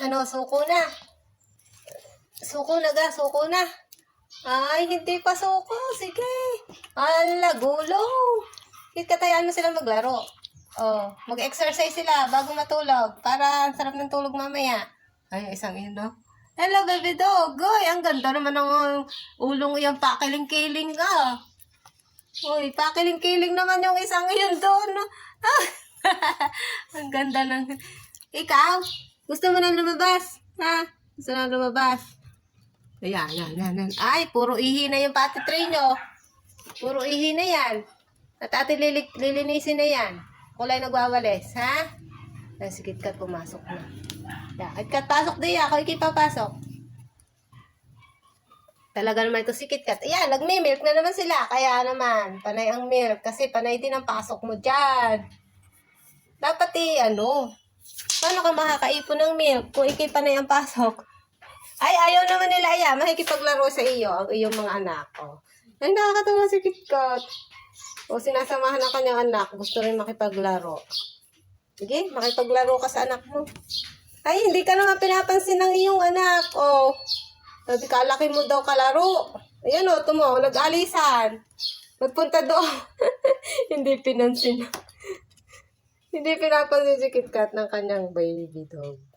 Ano, suko na. Suko na ga, suko na. Ay, hindi pa suko. Sige. Ala. Kit katayaan mo sila maglaro. Oh, mag-exercise sila bago matulog. Para ang sarap ng tulog mamaya. Ay, isang yun, no? Hello, baby dog. Goy, ang ganda naman ng ulong yung pakiling-kiling ka. Uy, pakiling-kiling naman yung isang yun doon. Ah, ang ganda ng... Ikaw, gusto mo na lumabas? Ha? Gusto na lumabas? Ayan, yan, yan, yan. Ay, puro ihi na yung pati tray nyo. Puro ihi na yan. At ate lilik, lilinisin na yan. Kulay nagwawalis, ha? Ay, si KitKat pumasok na. Yeah, KitKat, pasok din ako. Iki papasok. Talaga naman ito si KitKat. Ayan, nagmi-milk na naman sila. Kaya naman, panay ang milk. Kasi panay din ang pasok mo dyan. Dapat eh, ano, paano ka makakaipon ng milk kung ikay panay ang pasok? Ay, ayaw naman nila, Aya. Makikipaglaro sa iyo, ang iyong mga anak. Oh. Ay, nakakatawa si KitKat. O, sinasamahan ng kanyang anak. Gusto rin makipaglaro. Sige, makipaglaro ka sa anak mo. Ay, hindi ka naman pinapansin ng iyong anak. Oh. Sabi ka, laki mo daw kalaro. Ayan o, tumo, nag-alisan. Magpunta doon. hindi pinansin. Hindi pinapansin si KitKat ng kanyang baby dog.